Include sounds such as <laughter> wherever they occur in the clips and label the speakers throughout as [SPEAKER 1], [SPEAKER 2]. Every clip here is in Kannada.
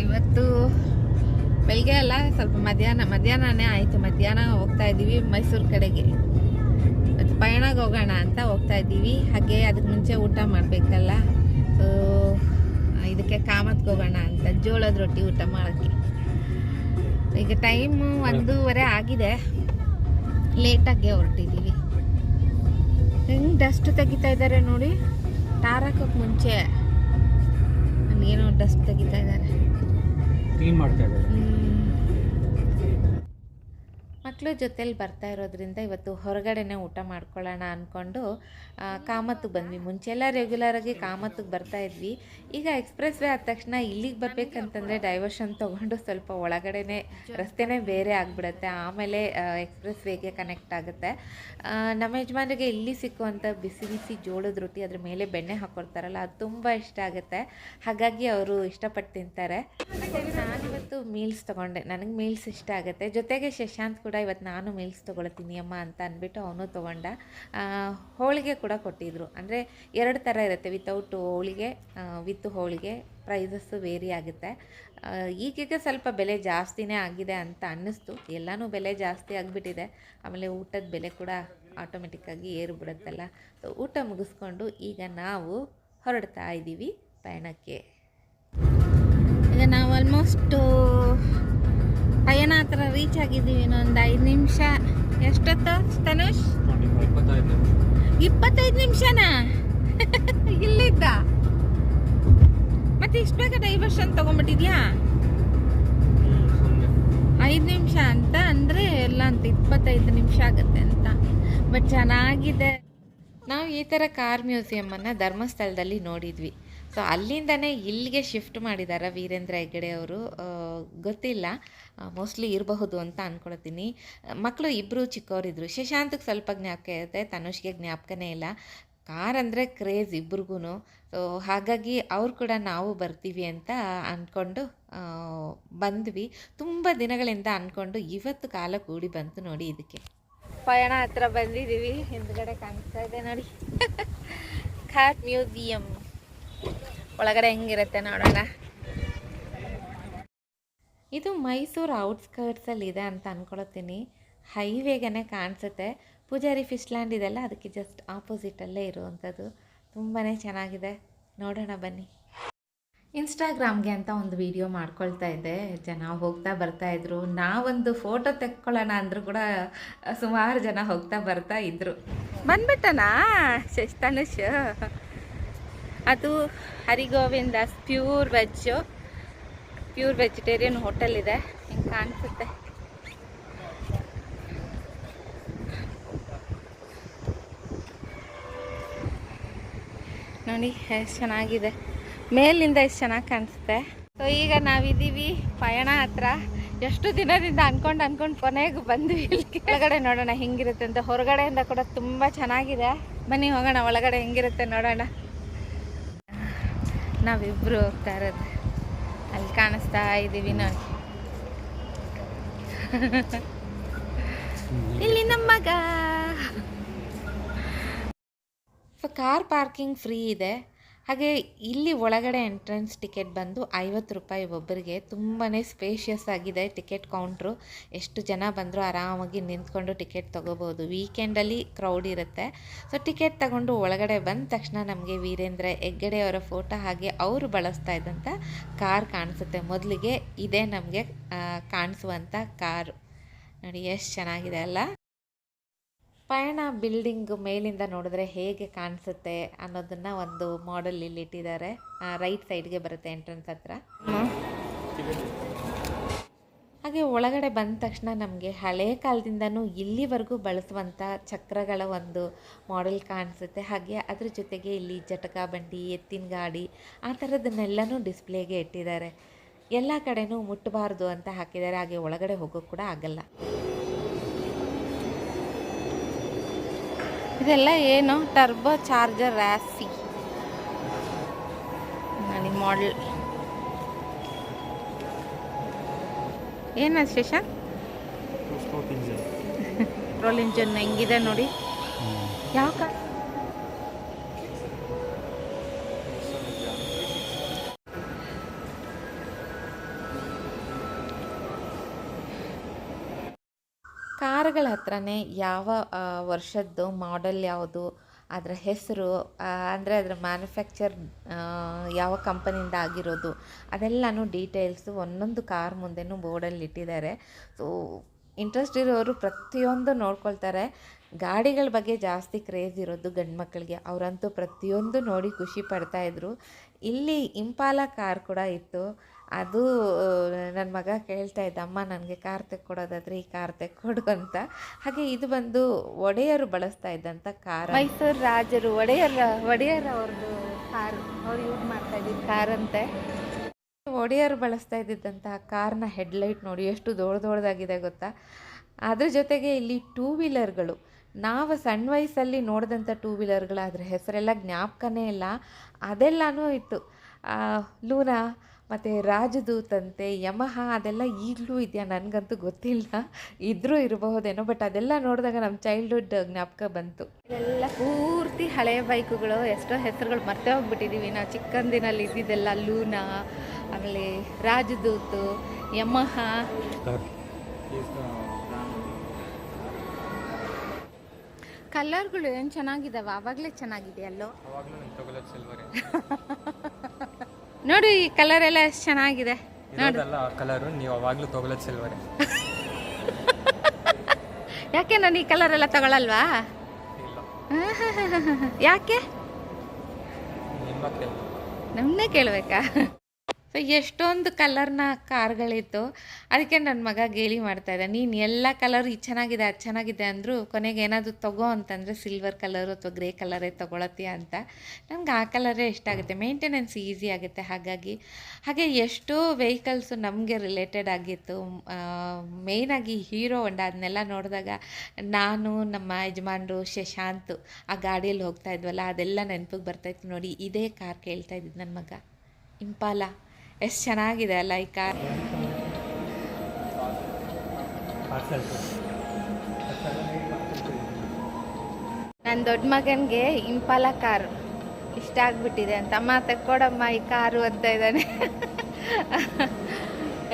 [SPEAKER 1] ಇವತ್ತು ಬೆಳಗ್ಗೆ ಅಲ್ಲ, ಸ್ವಲ್ಪ ಮಧ್ಯಾಹ್ನ, ಮಧ್ಯಾಹ್ನನೇ ಆಯಿತು. ಮಧ್ಯಾಹ್ನ ಹೋಗ್ತಾ ಇದ್ದೀವಿ ಮೈಸೂರು ಕಡೆಗೆ. ಮತ್ತು ಪಯಣಕ್ಕೆ ಹೋಗೋಣ ಅಂತ ಹೋಗ್ತಾ ಇದ್ದೀವಿ. ಹಾಗೆ ಅದಕ್ಕೆ ಮುಂಚೆ ಊಟ ಮಾಡಬೇಕಲ್ಲ. ಸೊ ಇದಕ್ಕೆ ಕಾಮತ್ಗೆ ಹೋಗೋಣ ಅಂತ, ಜೋಳದ ರೊಟ್ಟಿ ಊಟ ಮಾಡೋಕ್ಕೆ. ಈಗ ಟೈಮು ಒಂದೂವರೆ ಆಗಿದೆ. ಲೇಟಾಗೆ ಹೊರಟಿದ್ದೀವಿ. ಹೆಂಗೆ ಡಸ್ಟ್ ತೆಗಿತಾ ಇದ್ದಾರೆ ನೋಡಿ. ಟಾರ್ ಹಾಕೋಕೆ ಮುಂಚೆ. ಏನೋ ಡಸ್ಟ್ ತೆಗಿತಾ ಇದ್ದಾರೆ.
[SPEAKER 2] ಕ್ಲೀನ್ ಮಾಡ್ತಾ ಇದ್ದಾರೆ.
[SPEAKER 1] ಮಕ್ಕಳು ಜೊತೇಲಿ ಬರ್ತಾ ಇರೋದ್ರಿಂದ ಇವತ್ತು ಹೊರಗಡೆನೆ ಊಟ ಮಾಡ್ಕೊಳ್ಳೋಣ ಅಂದ್ಕೊಂಡು ಕಾಮತ್ತಿಗೆ ಬಂದ್ವಿ. ಮುಂಚೆ ಎಲ್ಲ ರೆಗ್ಯುಲರಾಗಿ ಕಾಮತ್ತಿಗೆ ಬರ್ತಾ ಇದ್ವಿ. ಈಗ ಎಕ್ಸ್ಪ್ರೆಸ್ ವೇ ಆದ ತಕ್ಷಣ ಇಲ್ಲಿಗೆ ಬರಬೇಕಂತಂದರೆ ಡೈವರ್ಷನ್ ತೊಗೊಂಡು ಸ್ವಲ್ಪ ಒಳಗಡೆನೆ, ರಸ್ತೆನೇ ಬೇರೆ ಆಗಿಬಿಡುತ್ತೆ. ಆಮೇಲೆ ಎಕ್ಸ್ಪ್ರೆಸ್ ವೇಗೆ ಕನೆಕ್ಟ್ ಆಗುತ್ತೆ. ನಮ್ಮ ಯಜಮಾನರಿಗೆ ಇಲ್ಲಿ ಸಿಕ್ಕುವಂಥ ಬಿಸಿ ಬಿಸಿ ಜೋಳದ ರೊಟ್ಟಿ ಅದ್ರ ಮೇಲೆ ಬೆಣ್ಣೆ ಹಾಕೊಡ್ತಾರಲ್ಲ, ಅದು ತುಂಬ ಇಷ್ಟ ಆಗುತ್ತೆ. ಹಾಗಾಗಿ ಅವರು ಇಷ್ಟಪಟ್ಟು ತಿಂತಾರೆ. ನಾನಿವತ್ತು ಮೀಲ್ಸ್ ತೊಗೊಂಡೆ. ನನಗೆ ಮೀಲ್ಸ್ ಇಷ್ಟ ಆಗುತ್ತೆ. ಜೊತೆಗೆ ಶಶಾಂತ್ ಕೂಡ ಇವತ್ತು ನಾನು ಮೀಲ್ಸ್ ತೊಗೊಳ್ತೀನಿ ಅಮ್ಮ ಅಂತ ಅಂದ್ಬಿಟ್ಟು ಅವನು ತೊಗೊಂಡ ಹೋಳಿಗೆ ಕೂಡ ಕೊಟ್ಟಿದ್ರು. ಅಂದರೆ ಎರಡು ಥರ ಇರುತ್ತೆ ವಿತೌಟ್ ಹೋಳಿಗೆ ವಿತ್ ಹೋಳಿಗೆ ಪ್ರೈಸಸ್ಸು ವೇರಿ ಆಗುತ್ತೆ. ಈಗೀಗ ಸ್ವಲ್ಪ ಬೆಲೆ ಜಾಸ್ತಿನೇ ಆಗಿದೆ ಅಂತ ಅನ್ನಿಸ್ತು. ಎಲ್ಲನೂ ಬೆಲೆ ಜಾಸ್ತಿ ಆಗಿಬಿಟ್ಟಿದೆ. ಆಮೇಲೆ ಊಟದ ಬೆಲೆ ಕೂಡ ಆಟೋಮೆಟಿಕ್ಕಾಗಿ ಏರಿಬಿಡುತ್ತಲ್ಲ ಸೊ ಊಟ ಮುಗಿಸ್ಕೊಂಡು ಈಗ ನಾವು ಹೊರಡ್ತಾ ಇದ್ದೀವಿ ಪಯಣಕ್ಕೆ. ಈಗ ನಾವು ಆಲ್ಮೋಸ್ಟ್ ಪಯಣ ಹತ್ರ ರೀಚ್ ಆಗಿದ್ದೀವಿ ಇನ್ನೊಂದು ಐದು ನಿಮಿಷ. ಎಷ್ಟೊತ್ತು? ತನುಷ್?
[SPEAKER 2] ಇಪ್ಪತ್ತೈದು
[SPEAKER 1] ನಿಮಿಷನಾ? <laughs> ಇಲ್ಲಿದ್ದ? ಮತ್ತೆ ಇಷ್ಟು ಬೇಗ ಡೈವರ್ಷನ್ ತಗೊಂಡ್ಬಿಟ್ಟಿದ್ಯಾ? ಐದು ನಿಮಿಷ ಅಂತ ಅಂದರೆ ಎಲ್ಲ ಅಂತ ಇಪ್ಪತ್ತೈದು ನಿಮಿಷ ಆಗುತ್ತೆ ಅಂತ. ಬಟ್ ಚೆನ್ನಾಗಿದೆ. ನಾವು ಈ ಥರ ಕಾರ್ ಮ್ಯೂಸಿಯಮನ್ನು ಧರ್ಮಸ್ಥಳದಲ್ಲಿ ನೋಡಿದ್ವಿ. ಸೊ ಅಲ್ಲಿಂದನೇ ಇಲ್ಲಿಗೆ ಶಿಫ್ಟ್ ಮಾಡಿದ್ದಾರೆ ವೀರೇಂದ್ರ ಹೆಗ್ಗಡೆ ಅವರು. ಗೊತ್ತಿಲ್ಲ. ಮೋಸ್ಟ್ಲಿ ಇರಬಹುದು ಅಂತ ಅಂದ್ಕೊಳ್ತೀನಿ ಮಕ್ಕಳು ಇಬ್ಬರು ಚಿಕ್ಕವರಿದ್ದರು ಶಶಾಂತಕ್ಕೆ ಸ್ವಲ್ಪ ಜ್ಞಾಪಕ ಇರುತ್ತೆ, ತನುಷ್ಗೆ ಜ್ಞಾಪಕನೇ ಇಲ್ಲ. ಕಾರ್ ಅಂದರೆ ಕ್ರೇಜ್ ಇಬ್ರಿಗೂ ಸೊ ಹಾಗಾಗಿ ಅವ್ರು ಕೂಡ ನಾವು ಬರ್ತೀವಿ ಅಂತ ಅಂದ್ಕೊಂಡು ಬಂದ್ವಿ. ತುಂಬ ದಿನಗಳಿಂದ ಅಂದ್ಕೊಂಡು ಇವತ್ತು ಕಾಲ ಕೂಡಿ ಬಂತು ನೋಡಿ ಇದಕ್ಕೆ. ಪಯಣ ಹತ್ರ ಬಂದಿದ್ದೀವಿ. ಹಿಂದ್ಗಡೆ ಕಾಣಿಸ್ತಾ ಇದೆ ನೋಡಿ. ಖಾಟ್ ಮ್ಯೂಸಿಯಂ ಒಳಗಡೆ ಹೆಂಗಿರುತ್ತೆ ನೋಡೋಣ. ಇದು ಮೈಸೂರು ಔಟ್ಸ್ಕರ್ಟ್ಸಲ್ಲಿ ಇದೆ ಅಂತ ಅಂದ್ಕೊಳತ್ತೀನಿ ಹೈವೇಗೇನೆ ಕಾಣಿಸುತ್ತೆ. ಪೂಜಾರಿ ಫಿಶ್ ಲ್ಯಾಂಡ್ ಇದೆಲ್ಲ ಅದಕ್ಕೆ ಜಸ್ಟ್ ಆಪೋಸಿಟಲ್ಲೇ ಇರುವಂಥದ್ದು. ತುಂಬಾ ಚೆನ್ನಾಗಿದೆ. ನೋಡೋಣ ಬನ್ನಿ. ಇನ್ಸ್ಟಾಗ್ರಾಮ್ಗೆ ಅಂತ ಒಂದು ವಿಡಿಯೋ ಮಾಡ್ಕೊಳ್ತಾ ಇದ್ದೆ. ಜನ ಹೋಗ್ತಾ ಬರ್ತಾ ಇದ್ರು. ನಾವೊಂದು ಫೋಟೋ ತೆಕ್ಕೊಳ್ಳೋಣ ಅಂದರೂ ಕೂಡ, ಸುಮಾರು ಜನ ಹೋಗ್ತಾ ಬರ್ತಾ ಇದ್ರು. ಬಂದ್ಬಿಟ್ಟನಾ? ಶಶ್ತನುಷ್? ಅದು Harigovindas pure veg pure vegetarian hotel ಇದೆ. ಹಿಂಗೆ ಕಾಣಿಸುತ್ತೆ. ನೋಡಿ, ಎಷ್ಟು ಚೆನ್ನಾಗಿದೆ. ಮೇಲಿಂದ ಎಷ್ಟು ಚೆನ್ನಾಗಿ ಕಾಣಿಸುತ್ತೆ. ಸೊ ಈಗ ನಾವಿದ್ದೀವಿ ಪಯಣ ಹತ್ರ. ಎಷ್ಟು ದಿನದಿಂದ ಅನ್ಕೊಂಡು ಅನ್ಕೊಂಡು ಕೊನೆಗೆ ಬಂದ್ವಿ ಇಲ್ಲಿ ಒಳಗಡೆ ನೋಡೋಣ ಹೆಂಗಿರುತ್ತೆ ಅಂತ. ಹೊರಗಡೆಯಿಂದ ಕೂಡ ತುಂಬ ಚೆನ್ನಾಗಿದೆ. ಬನ್ನಿ ಹೋಗೋಣ, ಒಳಗಡೆ ಹೆಂಗಿರುತ್ತೆ ನೋಡೋಣ. ನಾವಿಬ್ರು ಹೋಗ್ತಾ ಇರೋದು. ಅಲ್ಲಿ ಕಾಣಿಸ್ತಾ ಇದ್ದೀವಿ ನೋಡಿ. ಇಲ್ಲಿ ನಮ್ಮ ಮಗ. ಕಾರ್ ಪಾರ್ಕಿಂಗ್ ಫ್ರೀ ಇದೆ. ಹಾಗೆ ಇಲ್ಲಿ ಒಳಗಡೆ ಎಂಟ್ರೆನ್ಸ್ ಟಿಕೆಟ್ ಬಂದು ಐವತ್ತು ರೂಪಾಯಿ ಒಬ್ಬರಿಗೆ ತುಂಬಾ ಸ್ಪೇಷಿಯಸ್ ಆಗಿದೆ ಟಿಕೆಟ್ ಕೌಂಟ್ರು ಎಷ್ಟು ಜನ ಬಂದರೂ ಆರಾಮಾಗಿ ನಿಂತ್ಕೊಂಡು ಟಿಕೆಟ್ ತೊಗೋಬೋದು ವೀಕೆಂಡಲ್ಲಿ ಕ್ರೌಡ್ ಇರುತ್ತೆ. ಸೊ ಟಿಕೆಟ್ ತಗೊಂಡು ಒಳಗಡೆ ಬಂದ ತಕ್ಷಣ ನಮಗೆ ವೀರೇಂದ್ರ ಹೆಗ್ಗಡೆಯವರ ಫೋಟೋ ಹಾಗೆ ಅವರು ಬಳಸ್ತಾ ಇದ್ದಂಥ ಕಾರ್ ಕಾಣಿಸುತ್ತೆ. ಮೊದಲಿಗೆ ಇದೇ ನಮಗೆ ಕಾಣಿಸುವಂಥ ಕಾರು ನೋಡಿ, ಎಷ್ಟು ಚೆನ್ನಾಗಿದೆ ಅಲ್ಲ? ಪಯಣ ಬಿಲ್ಡಿಂಗ್ ಮೇಲಿಂದ ನೋಡಿದ್ರೆ ಹೇಗೆ ಕಾಣಿಸುತ್ತೆ ಅನ್ನೋದನ್ನ ಒಂದು ಮಾಡೆಲ್ ಇಲ್ಲಿ ಇಟ್ಟಿದ್ದಾರೆ. ರೈಟ್ ಸೈಡ್ಗೆ ಬರುತ್ತೆ ಎಂಟ್ರೆನ್ಸ್ ಹತ್ರ. ಹಾಗೆ ಒಳಗಡೆ ಬಂದ ತಕ್ಷಣ ನಮಗೆ ಹಳೆ ಕಾಲದಿಂದನೂ ಇಲ್ಲಿವರೆಗೂ ಬಳಸುವಂಥ ಚಕ್ರಗಳ ಒಂದು ಮಾಡೆಲ್ ಕಾಣಿಸುತ್ತೆ. ಹಾಗೆ ಅದ್ರ ಜೊತೆಗೆ ಇಲ್ಲಿ ಜಟಕಾ ಬಂಡಿ, ಎತ್ತಿನ ಗಾಡಿ, ಆ ಥರದನ್ನೆಲ್ಲನೂ ಡಿಸ್ಪ್ಲೇಗೆ ಇಟ್ಟಿದ್ದಾರೆ. ಎಲ್ಲ ಕಡೆನೂ ಮುಟ್ಟಬಾರ್ದು ಅಂತ ಹಾಕಿದ್ದಾರೆ. ಹಾಗೆ ಒಳಗಡೆ ಹೋಗೋಕ್ಕೆ ಕೂಡ ಆಗಲ್ಲ. ಇದೆಲ್ಲ ಏನು? ಟರ್ಬೋ ಚಾರ್ಜರ್ ರ್ಯಾಸಿ ನೋಡಿ ಮಾಡಲ್ ಏನು ಸ್ಟೇಷನ್ ಪೆಟ್ರೋಲ್ ಇಂಜನ್ ಹೆಂಗಿದೆ ನೋಡಿ. ಯಾವ ಕಾ ಕಾರುಗಳ ಹತ್ರನೇ ಯಾವ ವರ್ಷದ್ದು ಮಾಡೆಲ್ ಯಾವುದು, ಅದರ ಹೆಸರು ಅಂದರೆ ಅದರ ಮ್ಯಾನುಫ್ಯಾಕ್ಚರ್ ಯಾವ ಕಂಪನಿಯಿಂದ ಆಗಿರೋದು, ಅದೆಲ್ಲನೂ ಡೀಟೇಲ್ಸು ಒಂದೊಂದು ಕಾರ್ ಮುಂದೆನೂ ಬೋರ್ಡಲ್ಲಿ ಇಟ್ಟಿದ್ದಾರೆ. ಸೊ ಇಂಟ್ರೆಸ್ಟ್ ಇರೋರು ಪ್ರತಿಯೊಂದು ನೋಡ್ಕೊಳ್ತಾರೆ. ಗಾಡಿಗಳ ಬಗ್ಗೆ ಜಾಸ್ತಿ ಕ್ರೇಜ್ ಇರೋದು ಗಂಡು ಮಕ್ಕಳಿಗೆ ಅವರಂತೂ ಪ್ರತಿಯೊಂದು ನೋಡಿ ಖುಷಿ ಪಡ್ತಾಯಿದ್ರು ಇಲ್ಲಿ ಇಂಪಾಲ ಕಾರ್ ಕೂಡ ಇತ್ತು. ಅದು ನನ್ನ ಮಗ ಕೇಳ್ತಾ ಇದ್ದ ಅಮ್ಮ ನನಗೆ ಕಾರ್ ತೆಕ್ಕೊಡೋದಾದ್ರೆ ಈ ಕಾರ್ ತೆಕ್ಕೊಡು ಅಂತ. ಹಾಗೆ ಇದು ಬಂದು ಒಡೆಯರು ಬಳಸ್ತಾ ಇದ್ದಂಥ ಕಾರ್ ಮೈಸೂರು ರಾಜರು ಒಡೆಯರ ಒಡೆಯರ್ ಅವ್ರದ್ದು ಕಾರ್ ಅವ್ರು ಯೂಸ್ ಮಾಡ್ತಾ ಇದ್ದಿದ್ದು ಕಾರ್ ಅಂತೆ. ಒಡೆಯರು ಬಳಸ್ತಾ ಇದ್ದಿದ್ದಂತಹ ಕಾರ್ನ ಹೆಡ್ಲೈಟ್ ನೋಡಿ ಎಷ್ಟು ದೊಡ್ಡ ದೊಡ್ಡದಾಗಿದೆ ಗೊತ್ತಾ? ಅದ್ರ ಜೊತೆಗೆ ಇಲ್ಲಿ ಟೂ ವೀಲರ್ಗಳು. ನಾವು ಸಣ್ಣ ವಯಸ್ಸಲ್ಲಿ ನೋಡಿದಂಥ ಟೂ ವೀಲರ್ಗಳು ಅದ್ರ ಹೆಸರೆಲ್ಲ ಜ್ಞಾಪಕನೇ ಇಲ್ಲ. ಅದೆಲ್ಲನೂ ಇತ್ತು. ಲೂನಾ ಮತ್ತು ರಾಜದೂತಂತೆ ಯಮಹ ಅದೆಲ್ಲ ಈಗಲೂ ಇದೆಯಾ ನನಗಂತೂ ಗೊತ್ತಿಲ್ಲ. ಇದ್ರೂ ಇರಬಹುದೇನೋ ಬಟ್ ಅದೆಲ್ಲ ನೋಡಿದಾಗ ನಮ್ಮ ಚೈಲ್ಡ್ಹುಡ್ ಜ್ಞಾಪಕ ಬಂತು. ಇದೆಲ್ಲ ಪೂರ್ತಿ ಹಳೆಯ ಬೈಕುಗಳು ಎಷ್ಟೋ ಹೆಸರುಗಳು ಮರ್ತೇ ಹೋಗ್ಬಿಟ್ಟಿದ್ದೀವಿ ನಾವು ಚಿಕ್ಕಂದಿನಲ್ಲಿ ಇದ್ದಿದ್ದೆಲ್ಲ ಲೂನಾ ಆಮೇಲೆ ರಾಜದೂತು ಯಮಹ. ಕಲರ್ಗಳು ಏನು ಚೆನ್ನಾಗಿದ್ದಾವೆ ಆವಾಗಲೇ ಚೆನ್ನಾಗಿದೆ ಅಲ್ಲೋ <laughs>
[SPEAKER 2] ಅವಾಗಲೂ ನಿಮ್ಗೆ ತಗೊಳ್ಳೋದು ಸಿಲ್ವರೇ
[SPEAKER 1] ನೋಡಿ ಈ ಕಲರ್ ಎಲ್ಲ ಎಷ್ಟು ಚೆನ್ನಾಗಿದೆ.
[SPEAKER 2] ಇರೋದಲ್ಲ ಆ ಕಲರು ನೀವು ಅವಾಗಲೂ ತಗೊಳ್ಳೋದು ಸಿಲ್ವರ್ <laughs>
[SPEAKER 1] ಯಾಕೆ ನಾನು ಈ ಕಲರ್ ಎಲ್ಲ ತಗೊಳಲ್ವಾ?
[SPEAKER 2] ಇಲ್ಲ.
[SPEAKER 1] ಯಾಕೆ?
[SPEAKER 2] ನಿಮ್ಮ ಕೇಳಿ
[SPEAKER 1] ನಮ್ಮನ್ನೇ ಕೇಳಬೇಕಾ? ಸೊ ಎಷ್ಟೊಂದು ಕಲರ್ನ ಕಾರ್ಗಳಿತ್ತು. ಅದಕ್ಕೆ ನನ್ನ ಮಗ ಗೇಲಿ ಮಾಡ್ತಾ ಇದ್ದ. ನೀನು ಎಲ್ಲ ಕಲರ್ ಇದು ಚೆನ್ನಾಗಿದೆ, ಅದು ಚೆನ್ನಾಗಿದೆ ಅಂದರೂ ಕೊನೆಗೆ ಏನಾದರೂ ತಗೋ ಅಂತಂದರೆ ಸಿಲ್ವರ್ ಕಲರು ಅಥವಾ ಗ್ರೇ ಕಲರೇ ತೊಗೊಳತ್ತೀಯ ಅಂತ. ನಮ್ಗೆ ಆ ಕಲರೇ ಇಷ್ಟ ಆಗುತ್ತೆ. ಮೇಂಟೆನೆನ್ಸ್ ಈಸಿ ಆಗುತ್ತೆ ಹಾಗಾಗಿ. ಹಾಗೆ ಎಷ್ಟೋ ವೆಹಿಕಲ್ಸು ನಮಗೆ ರಿಲೇಟೆಡ್ ಆಗಿತ್ತು. ಮೇಯ್ನಾಗಿ ಹೀರೋ ಹೊಂಡ ಅದನ್ನೆಲ್ಲ ನೋಡಿದಾಗ ನಾನು, ನಮ್ಮ ಯಜಮಾನ್ರು ಶಶಾಂತ್ ಆ ಗಾಡಿಯಲ್ಲಿ ಹೋಗ್ತಾ ಇದ್ವಲ್ಲ, ಅದೆಲ್ಲ ನೆನಪಿಗೆ ಬರ್ತಾಯಿತ್ತು ನೋಡಿ, ಇದೇ ಕಾರ್ ಕೇಳ್ತಾ ಇದ್ದಿದ್ದು ನನ್ನ ಮಗ. ಇಂಪಾಲ. ಎಷ್ಟು ಚೆನ್ನಾಗಿದೆ ಅಲ್ಲ ಈ ಕಾರ್? ನನ್ನ ದೊಡ್ಡ ಮಗನಿಗೆ ಇಂಪಾಲ ಕಾರ್ ಇಷ್ಟ ಆಗಿಬಿಟ್ಟಿದೆ ಅಂತ. ಅಮ್ಮ, ತೆಕ್ಕೊಡಮ್ಮ, ಈ ಕಾರು ಅಂತ ಇದ್ದಾನೆ.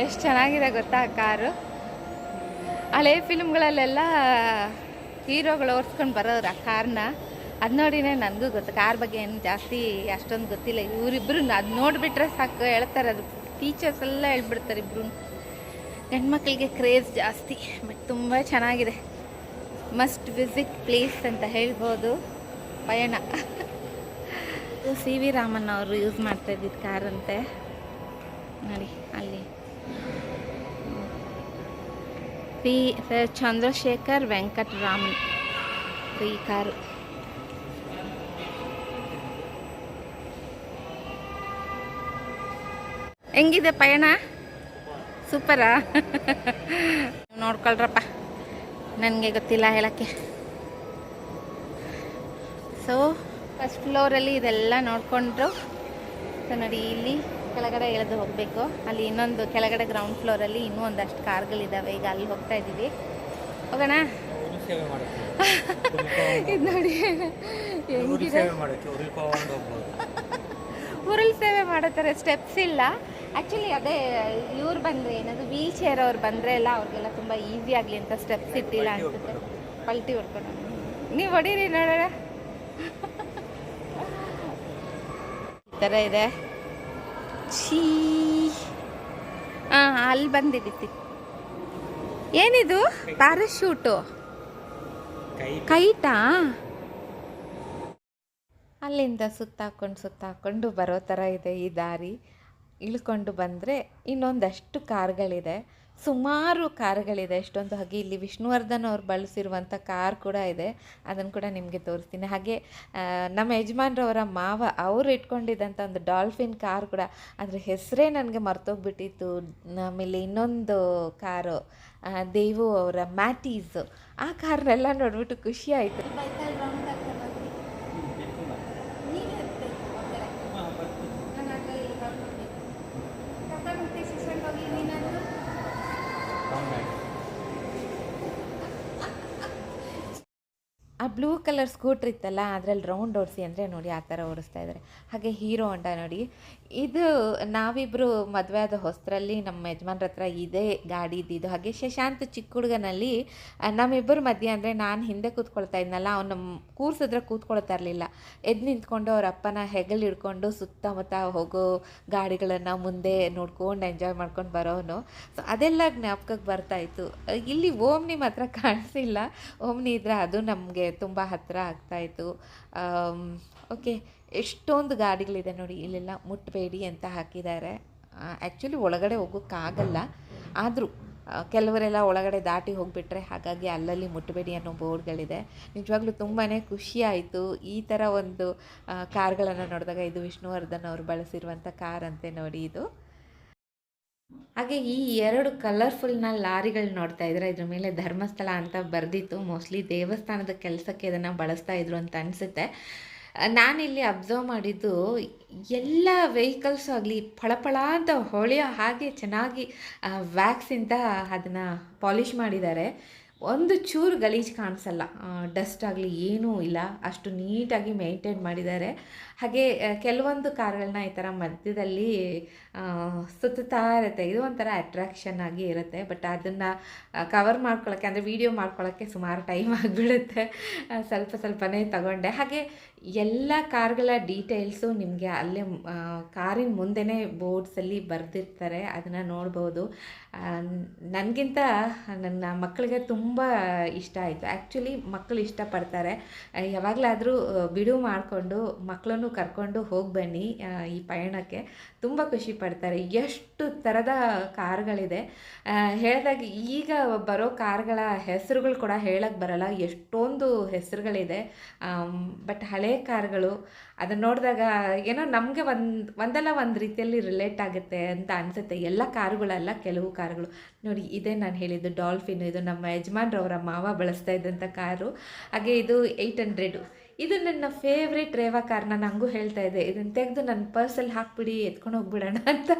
[SPEAKER 1] ಎಷ್ಟು ಚೆನ್ನಾಗಿದೆ ಗೊತ್ತಾ ಆ ಕಾರು? ಹಳೆ ಫಿಲ್ಮ್ಗಳಲ್ಲೆಲ್ಲ ಹೀರೋಗಳು ಓಡಿಸ್ಕೊಂಡು ಬರೋರು ಆ ಕಾರ್ನ. ಅದು ನೋಡಿನೇ ನನಗೂ ಗೊತ್ತು. ಕಾರ್ ಬಗ್ಗೆ ಏನು ಜಾಸ್ತಿ ಅಷ್ಟೊಂದು ಗೊತ್ತಿಲ್ಲ. ಇವರಿಬ್ಬರು ಅದು ನೋಡಿಬಿಟ್ರೆ ಸಾಕು ಹೇಳ್ತಾರೆ ಅದು. ಟೀಚರ್ಸ್ ಎಲ್ಲ ಹೇಳ್ಬಿಡ್ತಾರೆ ಇಬ್ಬರು ಮಕ್ಕಳಿಗೆ ಕ್ರೇಜ್ ಜಾಸ್ತಿ ಬಟ್ ತುಂಬ ಚೆನ್ನಾಗಿದೆ. ಮಸ್ಟ್ ವಿಸಿಟ್ ಪ್ಲೇಸ್ ಅಂತ ಹೇಳ್ಬೋದು. ಪಯಣ. ಸಿ ವಿ ರಾಮನ್ ಅವರು ಯೂಸ್ ಮಾಡ್ತಾ ಇದ್ದಿದ್ದು ಕಾರ್ ಅಂತೆ. ನೋಡಿ, ಅಲ್ಲಿ. ಪಿ, ಚಂದ್ರಶೇಖರ್ ವೆಂಕಟರಾಮನ್. ಈ ಕಾರು. ಹೆಂಗಿದೆ ಪಯಣ? ಸೂಪರಾ? ನೋಡ್ಕೊಳ್ರಪ್ಪ. ನನಗೆ ಗೊತ್ತಿಲ್ಲ ಹೇಳೋಕ್ಕೆ. ಸೊ ಫಸ್ಟ್ ಫ್ಲೋರಲ್ಲಿ ಇದೆಲ್ಲ ನೋಡಿಕೊಂಡ್ರು. ಸೊ ನೋಡಿ ಇಲ್ಲಿ ಕೆಳಗಡೆ ಎಳೆದು ಹೋಗಬೇಕು. ಅಲ್ಲಿ ಇನ್ನೊಂದು ಕೆಳಗಡೆ ಗ್ರೌಂಡ್ ಫ್ಲೋರಲ್ಲಿ ಇನ್ನೂ ಒಂದಷ್ಟು ಕಾರ್ಗಳಿದ್ದಾವೆ ಈಗ ಅಲ್ಲಿ ಹೋಗ್ತಾ ಇದ್ದೀವಿ. ಹೋಗೋಣ? <laughs> ಇದು ನೋಡಿ. ಹೆಂಗಿದೆ? ಉರುಳು ಸೇವೆ ಮಾಡೋ ಥರ ಸ್ಟೆಪ್ಸ್ ಇಲ್ಲ. ಆ್ಯಕ್ಚುಲಿ ಅದೇ ಇವ್ರು ಬಂದರೆ ಏನದು ವೀಲ್ ಚೇರ್ ಅವ್ರು ಬಂದರೆ ಎಲ್ಲ ಅವ್ರಿಗೆಲ್ಲ ತುಂಬ ಈಸಿ ಆಗಲಿ ಅಂತ ಸ್ಟೆಪ್ಸ್ ಇಟ್ಟಿಲ್ಲ ಅನ್ಸುತ್ತೆ. ಪಲ್ಟಿ ಹೊಡ್ಕೊಂಡು ನೀವು ಹೊಡೀರಿ ನೋಡೋಣ. ಈ ಥರ ಇದೆ. ಛೀ. ಹಾಂ ಅಲ್ಲಿ ಬಂದಿದ್ದೀತಿ. ಏನಿದು? ಪ್ಯಾರಾಶೂಟು ಕೈಟಾ ಅಲ್ಲಿಂದ ಸುತ್ತಾಕೊಂಡು ಸುತ್ತಾಕೊಂಡು ಬರೋ ಥರ ಇದೆ ಈ ದಾರಿ. ಇಳ್ಕೊಂಡು ಬಂದರೆ ಇನ್ನೊಂದಷ್ಟು ಕಾರ್ಗಳಿದೆ. ಸುಮಾರು ಕಾರ್ಗಳಿದೆ. ಎಷ್ಟೊಂದು ಹಾಗೆ ಇಲ್ಲಿ ವಿಷ್ಣುವರ್ಧನ್ ಅವ್ರು ಬಳಸಿರುವಂಥ ಕಾರ್ ಕೂಡ ಇದೆ. ಅದನ್ನು ಕೂಡ ನಿಮಗೆ ತೋರಿಸ್ತೀನಿ. ಹಾಗೆ ನಮ್ಮ ಯಜಮಾನ್ರವರ ಮಾವ ಅವರು ಇಟ್ಕೊಂಡಿದ್ದಂಥ ಒಂದು ಡಾಲ್ಫಿನ್ ಕಾರ್ ಕೂಡ. ಅದ್ರ ಹೆಸರೇ ನನಗೆ ಮರ್ತೋಗ್ಬಿಟ್ಟಿತ್ತು. ಆಮೇಲೆ ಇನ್ನೊಂದು ಕಾರು ದೇವು ಅವರ ಮ್ಯಾಟೀಸು. ಆ ಕಾರ್ನೆಲ್ಲ ನೋಡ್ಬಿಟ್ಟು ಖುಷಿ ಆಯಿತು. ಆ ಬ್ಲೂ ಕಲರ್ ಸ್ಕೂಟ್ರ್ ಇತ್ತಲ್ಲ, ಅದರಲ್ಲಿ ರೌಂಡ್ ಓಡಿಸಿ ಅಂದರೆ ನೋಡಿ ಆ ಥರ ಓಡಿಸ್ತಾ ಇದ್ದಾರೆ ಹಾಗೆ ಹೀರೋ ಹೊಂಡ ನೋಡಿ, ಇದು ನಾವಿಬ್ಬರು ಮದುವೆ ಆದ ಹೊಸರಲ್ಲಿ ನಮ್ಮ ಯಜಮಾನ್ರ ಹತ್ರ ಇದೇ ಗಾಡಿ ಇದ್ದಿದ್ದು. ಹಾಗೆ ಶಶಾಂತ್ ಚಿಕ್ಕ ಹುಡುಗನಲ್ಲಿ ನಮ್ಮಿಬ್ಬರು ಮಧ್ಯೆ ಅಂದರೆ ನಾನು ಹಿಂದೆ ಕೂತ್ಕೊಳ್ತಾ ಇದ್ನಲ್ಲ, ಅವ್ನು ಕೂರ್ಸಿದ್ರೆ ಕೂತ್ಕೊಳ್ತಾ ಇರಲಿಲ್ಲ. ಎದ್ದು ನಿಂತ್ಕೊಂಡು ಅವ್ರ ಅಪ್ಪನ ಹೆಗಲು ಹಿಡ್ಕೊಂಡು ಸುತ್ತಮುತ್ತ ಹೋಗೋ ಗಾಡಿಗಳನ್ನು ಮುಂದೆ ನೋಡ್ಕೊಂಡು ಎಂಜಾಯ್ ಮಾಡ್ಕೊಂಡು ಬರೋನು. ಸೊ ಅದೆಲ್ಲ ಜ್ಞಾಪಕಕ್ಕೆ ಬರ್ತಾಯಿತ್ತು ಇಲ್ಲಿ ಓಮ್ನಿ ಮಾತ್ರ ಕಾಣಿಸಿಲ್ಲ. ಓಮ್ನಿ ಇದ್ರೆ ಅದು ನಮಗೆ ತುಂಬ ಹತ್ತಿರ ಆಗ್ತಾಯಿತ್ತು ಓಕೆ, ಎಷ್ಟೊಂದು ಗಾಡಿಗಳಿದೆ ನೋಡಿ, ಇಲ್ಲೆಲ್ಲ ಮುಟ್ಟಬೇಡಿ ಅಂತ ಹಾಕಿದ್ದಾರೆ. ಆ್ಯಕ್ಚುಲಿ ಒಳಗಡೆ ಹೋಗೋಕ್ಕಾಗಲ್ಲ. ಆದರೂ ಕೆಲವರೆಲ್ಲ ಒಳಗಡೆ ದಾಟಿ ಹೋಗಿಬಿಟ್ರೆ ಹಾಗಾಗಿ ಅಲ್ಲಲ್ಲಿ ಮುಟ್ಟಬೇಡಿ ಅನ್ನೋ ಬೋರ್ಡ್ಗಳಿದೆ. ನಿಜವಾಗ್ಲೂ ತುಂಬಾ ಖುಷಿ ಆಯಿತು. ಈ ಥರ ಒಂದು ಕಾರ್ಗಳನ್ನು ನೋಡಿದಾಗ ಇದು ವಿಷ್ಣುವರ್ಧನ್ ಅವರು ಬಳಸಿರುವಂಥ ಕಾರ್ ಅಂತೆ ನೋಡಿ ಇದು. ಹಾಗೆ ಈ ಎರಡು ಕಲರ್ಫುಲ್ನ ಲಾರಿಗಳು ನೋಡ್ತಾ ಇದ್ರೆ ಇದ್ರ ಮೇಲೆ ಧರ್ಮಸ್ಥಳ ಅಂತ ಬರೆದಿತ್ತು. ಮೋಸ್ಟ್ಲಿ ದೇವಸ್ಥಾನದ ಕೆಲಸಕ್ಕೆ ಇದನ್ನು ಬಳಸ್ತಾ ಇದ್ರು ಅಂತ ಅನಿಸುತ್ತೆ. ನಾನಿಲ್ಲಿ ಅಬ್ಸರ್ವ್ ಮಾಡಿದ್ದು ಎಲ್ಲ ವೆಹಿಕಲ್ಸ್ ಆಗಲಿ ಫಳಫಳ ಅಂತ ಹೊಳೆಯೋ ಹಾಗೆ ಚೆನ್ನಾಗಿ ವ್ಯಾಕ್ಸಿಂದ ಅದನ್ನು ಪಾಲಿಷ್ ಮಾಡಿದ್ದಾರೆ. ಒಂದು ಚೂರು ಗಲೀಜು ಕಾಣಿಸಲ್ಲ. ಡಸ್ಟ್ ಆಗಲಿ ಏನೂ ಇಲ್ಲ. ಅಷ್ಟು ನೀಟಾಗಿ ಮೇಂಟೈನ್ ಮಾಡಿದ್ದಾರೆ. ಹಾಗೆ ಕೆಲವೊಂದು ಕಾರ್ಗಳನ್ನ ಈ ಥರ ಮಧ್ಯದಲ್ಲಿ ಸುತ್ತಾ ಇರುತ್ತೆ ಇದು ಒಂಥರ ಅಟ್ರಾಕ್ಷನ್ ಆಗಿ ಇರುತ್ತೆ. ಬಟ್ ಅದನ್ನು ಕವರ್ ಮಾಡ್ಕೊಳ್ಳೋಕ್ಕೆ ಅಂದರೆ ವೀಡಿಯೋ ಮಾಡ್ಕೊಳ್ಳೋಕ್ಕೆ ಸುಮಾರು ಟೈಮ್ ಆಗಿಬಿಡುತ್ತೆ. ಸ್ವಲ್ಪ ಸ್ವಲ್ಪನೇ ತಗೊಂಡೆ. ಹಾಗೆ ಎಲ್ಲ ಕಾರ್ಗಳ ಡೀಟೇಲ್ಸು ನಿಮಗೆ ಅಲ್ಲೇ ಕಾರಿನ ಮುಂದೆನೇ ಬೋರ್ಡ್ಸಲ್ಲಿ ಬರೆದಿರ್ತಾರೆ, ಅದನ್ನು ನೋಡ್ಬೋದು. ನನಗಿಂತ ನನ್ನ ಮಕ್ಕಳಿಗೆ ತುಂಬ ಇಷ್ಟ ಆಯಿತು. ಆ್ಯಕ್ಚುಲಿ ಮಕ್ಕಳು ಇಷ್ಟಪಡ್ತಾರೆ. ಯಾವಾಗಲಾದರೂ ಬಿಡುವು ಮಾಡಿಕೊಂಡು ಮಕ್ಕಳನ್ನು ಕರ್ಕೊಂಡು ಹೋಗಿ ಬನ್ನಿ ಈ ಪಯಣಕ್ಕೆ. ತುಂಬ ಖುಷಿ ಪಡ್ತಾರೆ. ಎಷ್ಟು ಥರದ ಕಾರ್ಗಳಿದೆ. ಹೇಳಿದಾಗ ಈಗ ಬರೋ ಕಾರ್ಗಳ ಹೆಸರುಗಳು ಕೂಡ ಹೇಳಕ್ಕೆ ಬರಲ್ಲ. ಎಷ್ಟೊಂದು ಹೆಸರುಗಳಿದೆ. ಬಟ್ ಹಳೆ ಕಾರ್ಗಳು ಅದನ್ನು ನೋಡಿದಾಗ ಏನೋ ನಮಗೆ ಒಂದು, ಒಂದಲ್ಲ ಒಂದು ರೀತಿಯಲ್ಲಿ ರಿಲೇಟ್ ಆಗುತ್ತೆ ಅಂತ ಅನಿಸುತ್ತೆ. ಎಲ್ಲ ಕಾರುಗಳಲ್ಲ, ಕೆಲವು ಕಾರುಗಳು. ನೋಡಿ, ಇದೇ ನಾನು ಹೇಳಿದ್ದು ಡಾಲ್ಫಿನ್ ಇದು ನಮ್ಮ ಯಜಮಾನ್ರವರ ಮಾವ ಬಳಸ್ತಾ ಇದ್ದಂಥ ಕಾರು. ಹಾಗೆ ಇದು ಏಯ್ಟ್ ಹಂಡ್ರೆಡು ಇದು ನನ್ನ ಫೇವ್ರೆಟ್ ರೇವಾ ಕಾರ್ ನನಗೂ ಹೇಳ್ತಾ ಇದೆ. ಇದನ್ನು ತೆಗೆದು ನನ್ನ ಪರ್ಸಲ್ಲಿ ಹಾಕ್ಬಿಡಿ, ಎತ್ಕೊಂಡು ಹೋಗ್ಬಿಡೋಣ ಅಂತ.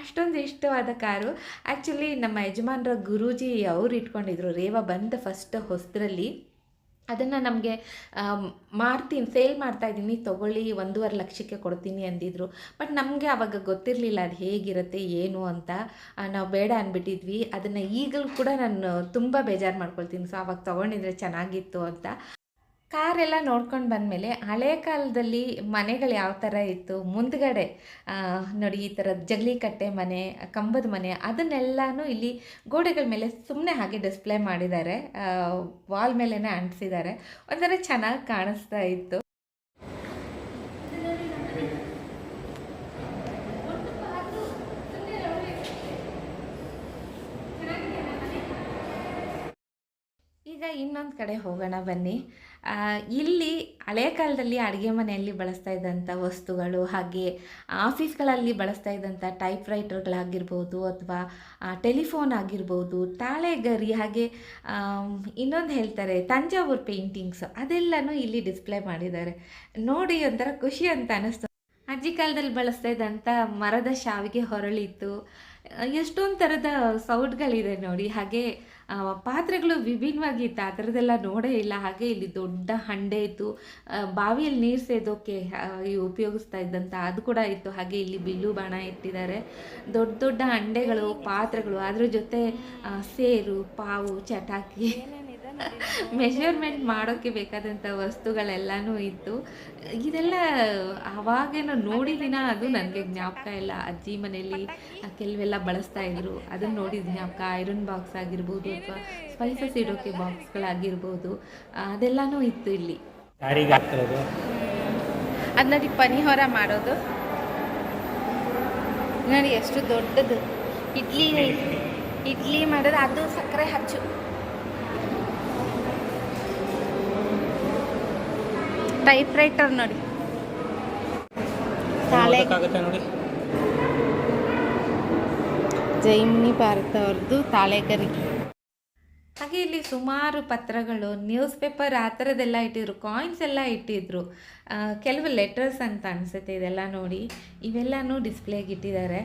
[SPEAKER 1] ಅಷ್ಟೊಂದು ಇಷ್ಟವಾದ ಕಾರು. ಆ್ಯಕ್ಚುಲಿ ನಮ್ಮ ಯಜಮಾನ್ರ ಗುರೂಜಿ ಅವ್ರು ಇಟ್ಕೊಂಡಿದ್ರು. ರೇವಾ ಬಂದ ಫಸ್ಟ್ ಹೊಸದ್ರಲ್ಲಿ. ಅದನ್ನು ನಮಗೆ ಮಾರ್ತೀನಿ ಸೇಲ್ ಮಾಡ್ತಾ ಇದ್ದೀನಿ, ತೊಗೊಳ್ಳಿ, ಒಂದೂವರೆ ಲಕ್ಷಕ್ಕೆ ಕೊಡ್ತೀನಿ ಅಂದಿದ್ರು. ಬಟ್ ನಮಗೆ ಆವಾಗ ಗೊತ್ತಿರಲಿಲ್ಲ ಅದು ಹೇಗಿರುತ್ತೆ, ಏನು ಅಂತ. ನಾವು ಬೇಡ ಅಂದ್ಬಿಟ್ಟಿದ್ವಿ ಅದನ್ನು ಈಗಲೂ ಕೂಡ ನಾನು ತುಂಬ ಬೇಜಾರು ಮಾಡ್ಕೊಳ್ತೀನಿ. ಸೊ ಆವಾಗ ತೊಗೊಂಡಿದ್ರೆ ಚೆನ್ನಾಗಿತ್ತು ಅಂತ. ಕಾರೆಲ್ಲ ನೋಡ್ಕೊಂಡು ಬಂದಮೇಲೆ ಹಳೆ ಕಾಲದಲ್ಲಿ ಮನೆಗಳು ಯಾವ ಥರ ಇತ್ತು? ಮುಂದ್ಗಡೆ ನೋಡಿ ಈ ಥರ ಜಗಲಿ ಕಟ್ಟೆ ಮನೆ, ಕಂಬದ ಮನೆ, ಅದನ್ನೆಲ್ಲನೂ ಇಲ್ಲಿ ಗೋಡೆಗಳ ಮೇಲೆ ಸುಮ್ಮನೆ ಹಾಗೆ ಡಿಸ್ಪ್ಲೇ ಮಾಡಿದ್ದಾರೆ. ವಾಲ್ ಮೇಲೇ ಅಂಟಿಸಿದ್ದಾರೆ. ಒಂಥರ ಚೆನ್ನಾಗಿ ಕಾಣಿಸ್ತಾ ಇತ್ತು ಈಗ ಇನ್ನೊಂದು ಕಡೆ ಹೋಗೋಣ ಬನ್ನಿ. ಇಲ್ಲಿ ಹಳೆ ಕಾಲದಲ್ಲಿ ಅಡುಗೆ ಮನೆಯಲ್ಲಿ ಬಳಸ್ತಾ ಇದ್ದಂಥ ವಸ್ತುಗಳು ಹಾಗೆ ಆಫೀಸ್ಗಳಲ್ಲಿ ಬಳಸ್ತಾ ಇದ್ದಂಥ ಟೈಪ್ ರೈಟರ್ಗಳಾಗಿರ್ಬೋದು ಅಥವಾ ಟೆಲಿಫೋನ್ ಆಗಿರ್ಬೋದು ತಾಳೆಗರಿ ಹಾಗೆ ಇನ್ನೊಂದು ಹೇಳ್ತಾರೆ ತಂಜಾವೂರು ಪೇಂಟಿಂಗ್ಸ್ ಅದೆಲ್ಲನೂ ಇಲ್ಲಿ ಡಿಸ್ಪ್ಲೇ ಮಾಡಿದ್ದಾರೆ. ನೋಡಿ ಒಂಥರ ಖುಷಿ ಅಂತ ಅನ್ನಿಸ್ತು ಅಜ್ಜಿ ಕಾಲದಲ್ಲಿ ಬಳಸ್ತಾ ಇದ್ದಂಥ ಮರದ ಶಾವಿಗೆ ಹೊರಳಿತ್ತು. ಎಷ್ಟೊಂದು ಥರದ ಸೌಟ್ಗಳಿದೆ ನೋಡಿ. ಹಾಗೆ ಪಾತ್ರೆಗಳು ವಿಭಿನ್ನವಾಗಿತ್ತು ಆ ಥರದ್ದೆಲ್ಲ ನೋಡೇ ಇಲ್ಲ. ಹಾಗೆ ಇಲ್ಲಿ ದೊಡ್ಡ ಹಂಡೆ ಇತ್ತು. ಬಾವಿಯಲ್ಲಿ ನೀರು ಸೇದೋಕೆ ಉಪಯೋಗಿಸ್ತಾ ಇದ್ದಂಥ ಅದು ಕೂಡ ಇತ್ತು. ಹಾಗೆ ಇಲ್ಲಿ ಬಿಲ್ಲು ಬಾಣ ಇಟ್ಟಿದ್ದಾರೆ. ದೊಡ್ಡ ದೊಡ್ಡ ಹಂಡೆಗಳು, ಪಾತ್ರೆಗಳು. ಅದ್ರ ಜೊತೆ ಸೇರು, ಪಾವು, ಚಟಾಕಿ. <laughs> ಮೆಷರ್ಮೆಂಟ್ ಮಾಡೋಕ್ಕೆ ಬೇಕಾದಂಥ ವಸ್ತುಗಳೆಲ್ಲನೂ ಇತ್ತು ಇದೆಲ್ಲ ಅವಾಗೇನೋ ನೋಡಿದಿನ ಅದು ನನಗೆ ಜ್ಞಾಪಕ ಇಲ್ಲ. ಅಜ್ಜಿ ಮನೆಯಲ್ಲಿ ಕೆಲವೆಲ್ಲ ಬಳಸ್ತಾ ಇದ್ರು ಅದನ್ನ ನೋಡಿದ ಜ್ಞಾಪಕ ಐರನ್ ಬಾಕ್ಸ್ ಆಗಿರ್ಬೋದು ಅಥವಾ ಸ್ಪೈಸಸ್ ಇಡೋಕ್ಕೆ ಬಾಕ್ಸ್ಗಳಾಗಿರ್ಬೋದು ಅದೆಲ್ಲನೂ ಇತ್ತು ಇಲ್ಲಿ. ಅದು ನೋಡಿ ಪನಿಹೊರ ಮಾಡೋದು. ನೋಡಿ ಎಷ್ಟು ದೊಡ್ಡದು. ಇಡ್ಲಿ ಇಡ್ಲಿ ಮಾಡೋದು ಅದು ಸಕ್ಕರೆ ಹಚ್ಚು. ಟೈಪ್ ರೈಟರ್ ನೋಡಿ
[SPEAKER 2] ನೋಡಿ.
[SPEAKER 1] ಜೈಮಿನಿ ಭಾರತ ಅವ್ರದ್ದು ತಾಳೆಗರಿ. ಹಾಗೆ ಇಲ್ಲಿ ಸುಮಾರು ಪತ್ರಗಳು ನ್ಯೂಸ್ ಪೇಪರ್ ಆ ಥರದ್ದೆಲ್ಲ ಇಟ್ಟಿದ್ರು ಕಾಯಿನ್ಸ್ ಎಲ್ಲ ಇಟ್ಟಿದ್ರು. ಕೆಲವು ಲೆಟರ್ಸ್ ಅಂತ ಅನಿಸುತ್ತೆ ಇದೆಲ್ಲ ನೋಡಿ. ಇವೆಲ್ಲನೂ ಡಿಸ್ಪ್ಲೇಗೆ ಇಟ್ಟಿದ್ದಾರೆ.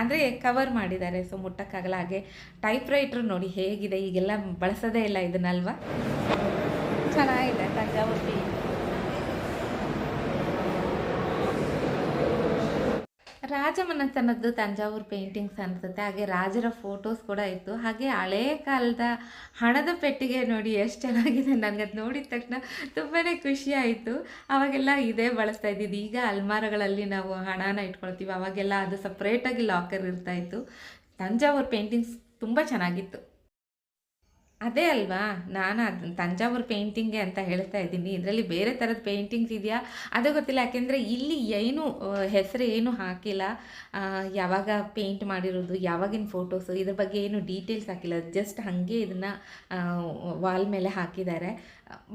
[SPEAKER 1] ಅಂದರೆ ಕವರ್ ಮಾಡಿದ್ದಾರೆ ಸೊ ಮುಟ್ಟಕ್ಕಾಗಲ್ಲ. ಹಾಗೆ ಟೈಪ್ ರೈಟ್ರ್ ನೋಡಿ ಹೇಗಿದೆ ಈಗೆಲ್ಲ ಬಳಸೋದೇ ಇಲ್ಲ ಇದನ್ನಲ್ವಾ? ಚೆನ್ನಾಗಿದೆ ತಂಜಾವೂರು ಪೇಂಟ್ ರಾಜಮನೆತನದ್ದು ತಂಜಾವೂರು ಪೇಂಟಿಂಗ್ಸ್ ಅನಿಸುತ್ತೆ ಹಾಗೆ ರಾಜರ ಫೋಟೋಸ್ ಕೂಡ ಇತ್ತು. ಹಾಗೆ ಹಳೇ ಕಾಲದ ಹಣದ ಪೆಟ್ಟಿಗೆ ನೋಡಿ ಎಷ್ಟು ಚೆನ್ನಾಗಿದೆ ನನಗೆ ಅದು ನೋಡಿದ ತಕ್ಷಣ ತುಂಬಾ ಖುಷಿ ಆಯಿತು. ಅವಾಗೆಲ್ಲ ಇದೇ ಬಳಸ್ತಾ ಇದ್ದಿದ್ದು. ಈಗ ಅಲ್ಮಾರಗಳಲ್ಲಿ ನಾವು ಹಣನ ಇಟ್ಕೊಳ್ತೀವಿ. ಅವಾಗೆಲ್ಲ ಅದು ಸಪ್ರೇಟಾಗಿ ಲಾಕರ್ ಇರ್ತಾಯಿತ್ತು ತಂಜಾವೂರು ಪೇಂಟಿಂಗ್ಸ್ ತುಂಬ ಚೆನ್ನಾಗಿತ್ತು. ಅದೇ ಅಲ್ವಾ? ನಾನು ಅದು ತಂಜಾವೂರು ಪೇಂಟಿಂಗೆ ಅಂತ ಹೇಳ್ತಾ ಇದ್ದೀನಿ. ಇದರಲ್ಲಿ ಬೇರೆ ಥರದ ಪೇಂಟಿಂಗ್ಸ್ ಇದೆಯಾ? ಅದೇ ಗೊತ್ತಿಲ್ಲ. ಯಾಕೆಂದರೆ ಇಲ್ಲಿ ಏನು ಹೆಸರು ಏನು ಹಾಕಿಲ್ಲ. ಯಾವಾಗ ಪೇಂಟ್ ಮಾಡಿರೋದು, ಯಾವಾಗಿನ ಫೋಟೋಸು, ಇದ್ರ ಬಗ್ಗೆ ಏನು ಡೀಟೇಲ್ಸ್ ಹಾಕಿಲ್ಲ. ಜಸ್ಟ್ ಹಾಗೆ ಇದನ್ನು ವಾಲ್ ಮೇಲೆ ಹಾಕಿದ್ದಾರೆ.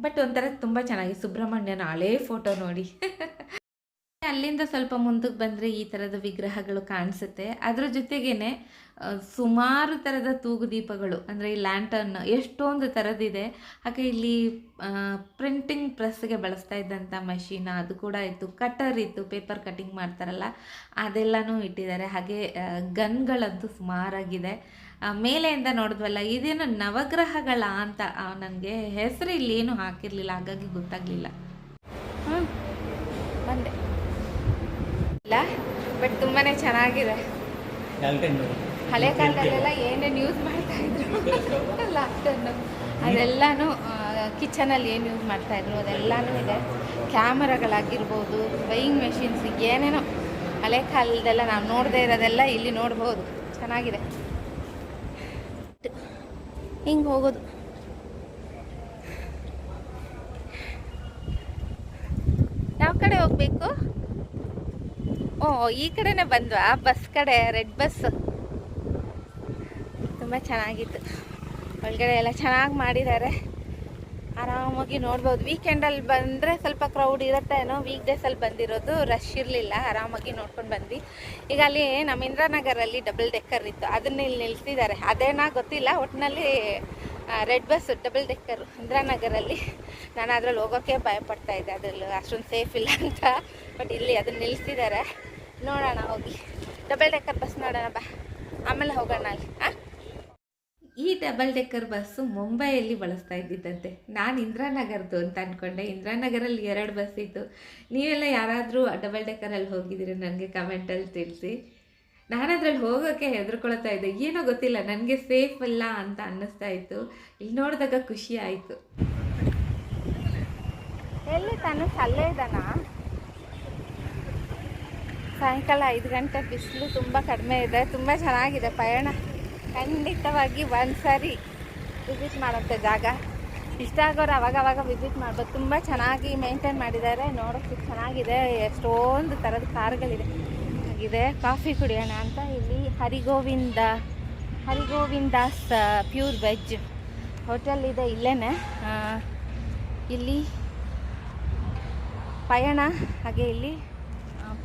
[SPEAKER 1] ಬಟ್ ಒಂಥರ ತುಂಬ ಚೆನ್ನಾಗಿ ಸುಬ್ರಹ್ಮಣ್ಯನ ಹಳೇ ಫೋಟೋ ನೋಡಿ. <laughs> ಅಲ್ಲಿಂದ ಸ್ವಲ್ಪ ಮುಂದಕ್ಕೆ ಬಂದರೆ ಈ ಥರದ ವಿಗ್ರಹಗಳು ಕಾಣಿಸುತ್ತೆ. ಅದರ ಜೊತೆಗೇ ಸುಮಾರು ಥರದ ತೂಗು ದೀಪಗಳು, ಅಂದರೆ ಈ ಲ್ಯಾಂಟರ್ನ್ ಎಷ್ಟೊಂದು ಥರದಿದೆ. ಹಾಗೆ ಇಲ್ಲಿ ಪ್ರಿಂಟಿಂಗ್ ಪ್ರೆಸ್ಗೆ ಬಳಸ್ತಾ ಇದ್ದಂಥ ಮಷೀನ್ ಅದು ಕೂಡ ಇತ್ತು. ಕಟ್ಟರ್ ಇತ್ತು, ಪೇಪರ್ ಕಟ್ಟಿಂಗ್ ಮಾಡ್ತಾರಲ್ಲ, ಅದೆಲ್ಲನೂ ಇಟ್ಟಿದ್ದಾರೆ. ಹಾಗೆ ಗನ್ಗಳಂತೂ ಸುಮಾರಾಗಿದೆ. ಮೇಲೆಯಿಂದ ನೋಡಿದ್ವಲ್ಲ, ಇದೇನು ನವಗ್ರಹಗಳ ಅಂತ ನನಗೆ ಹೆಸರು ಇಲ್ಲಿ ಏನು ಹಾಕಿರಲಿಲ್ಲ, ಹಾಗಾಗಿ ಗೊತ್ತಾಗಲಿಲ್ಲ ಹಾಂ ಬಂದೆ ಇಲ್ಲ ಬಟ್ ತುಂಬಾನೇ ಚೆನ್ನಾಗಿದೆ. ಹಳೆ ಕಾಲದಲ್ಲೆಲ್ಲ ಏನೇನು ಯೂಸ್ ಮಾಡ್ತಾ ಇದ್ರು. ಲಾಕ್ಡೌನು ಅದೆಲ್ಲನೂ ಕಿಚನಲ್ಲಿ ಏನು ಯೂಸ್ ಮಾಡ್ತಾ ಇದ್ರು ಅದೆಲ್ಲಾನು ಇದೆ. ಕ್ಯಾಮರಾಗಳಾಗಿರ್ಬೋದು ವೈಯಿಂಗ್ ಮೆಷಿನ್ಸ್ ಏನೇನೋ. ಹಳೆ ಕಾಲದೆಲ್ಲ ನಾವು ನೋಡದೇ ಇರೋದೆಲ್ಲ ಇಲ್ಲಿ ನೋಡ್ಬೋದು. ಚೆನ್ನಾಗಿದೆ. ಹಿಂಗೆ ಹೋಗೋದು. ಯಾವ ಕಡೆ ಹೋಗ್ಬೇಕು? ಓ, ಈ ಕಡೆನೇ ಬಂದ್ವಾ? ಬಸ್ ಕಡೆ ರೆಡ್ ಬಸ್ ತುಂಬ ಚೆನ್ನಾಗಿತ್ತು. ಒಳಗಡೆ ಎಲ್ಲ ಚೆನ್ನಾಗಿ ಮಾಡಿದ್ದಾರೆ ಆರಾಮಾಗಿ ನೋಡ್ಬೋದು. ವೀಕೆಂಡಲ್ಲಿ ಬಂದರೆ ಸ್ವಲ್ಪ ಕ್ರೌಡ್ ಇರುತ್ತೆ ಏನೋ ವೀಕ್ ಡೇಸಲ್ಲಿ ಬಂದಿರೋದು ರಶ್ ಇರಲಿಲ್ಲ. ಆರಾಮಾಗಿ ನೋಡ್ಕೊಂಡು ಬಂದ್ವಿ. ಈಗ ಅಲ್ಲಿ ನಮ್ಮ ಇಂದ್ರಾನಗರಲ್ಲಿ ಡಬಲ್ ಡೆಕ್ಕರ್ ಇತ್ತು. ಅದನ್ನ ಇಲ್ಲಿ ನಿಲ್ಸಿದ್ದಾರೆ. ಅದೇನಾ ಗೊತ್ತಿಲ್ಲ. ಒಟ್ಟಿನಲ್ಲಿ ರೆಡ್ ಬಸ್ ಡಬಲ್ ಡೆಕ್ಕರು ಇಂದ್ರಾನಗರಲ್ಲಿ. ನಾನು ಅದ್ರಲ್ಲಿ ಹೋಗೋಕ್ಕೆ ಭಯಪಡ್ತಾ ಇದ್ದೆ. ಅದ್ರಲ್ಲಿ ಅಷ್ಟೊಂದು ಸೇಫ್ ಇಲ್ಲ ಅಂತ. ಬಟ್ ಇಲ್ಲಿ ಅದನ್ನ ನಿಲ್ಲಿಸಿದ್ದಾರೆ ನೋಡೋಣ ಹೋಗಿ. ಡಬಲ್ ಡೆಕ್ಕರ್ ಬಸ್ ನೋಡೋಣ ಬಾ. ಆಮೇಲೆ ಹೋಗೋಣ ಅಲ್ಲಿ ಹಾಂ ಈ ಡಬಲ್ ಡೆಕ್ಕರ್ ಬಸ್ಸು ಮುಂಬೈಯಲ್ಲಿ ಬಳಸ್ತಾ ಇದ್ದಿದ್ದಂತೆ. ನಾನು ಇಂದಿರಾನಗರದ್ದು ಅಂತ ಅಂದ್ಕೊಂಡೆ ಇಂದಿರಾನಗರಲ್ಲಿ ಎರಡು ಬಸ್ ಇತ್ತು. ನೀವೆಲ್ಲ ಯಾರಾದರೂ ಡಬಲ್ ಡೆಕ್ಕರಲ್ಲಿ ಹೋಗಿದ್ದೀರಿ ನನಗೆ ಕಮೆಂಟಲ್ಲಿ ತಿಳಿಸಿ. ನಾನು ಅದ್ರಲ್ಲಿ ಹೋಗೋಕ್ಕೆ ಹೆದರ್ಕೊಳ್ತಾ ಇದ್ದೆ. ಏನೋ ಗೊತ್ತಿಲ್ಲ ನನಗೆ ಸೇಫ್ ಅಲ್ಲ ಅಂತ ಅನ್ನಿಸ್ತಾ ಇತ್ತು. ಇಲ್ಲಿ ನೋಡಿದಾಗ ಖುಷಿ ಆಯಿತು. ಎಲ್ಲಿ ತಾನು ಅಲ್ಲೇ ಇದ್ದಾನಾ? ಸಾಯಂಕಾಲ ಐದು ಗಂಟೆ ಬಿಸಿಲು ತುಂಬ ಕಡಿಮೆ ಇದೆ. ತುಂಬ ಚೆನ್ನಾಗಿದೆ ಪಯಣ. ಖಂಡಿತವಾಗಿ ಒಂದು ಸಾರಿ ವಿಸಿಟ್ ಮಾಡೋಂಥ ಜಾಗ. ಇಷ್ಟ ಆಗೋರು ಅವಾಗ ಅವಾಗ ವಿಸಿಟ್ ಮಾಡ್ಬೋದು. ತುಂಬ ಚೆನ್ನಾಗಿ ಮೇಂಟೈನ್ ಮಾಡಿದ್ದಾರೆ. ನೋಡೋಕ್ಕೆ ಚೆನ್ನಾಗಿದೆ. ಎಷ್ಟೊಂದು ಥರದ ಕಾರ್ಗಳಿದೆ. ಆಗಿದೆ. ಕಾಫಿ ಕುಡಿಯೋಣ ಅಂತ ಇಲ್ಲಿ Harigovinda, Harigovindas pure veg hotel ಇದೆ ಇಲ್ಲೇ ಇಲ್ಲಿ ಪಯಣ, ಹಾಗೆ ಇಲ್ಲಿ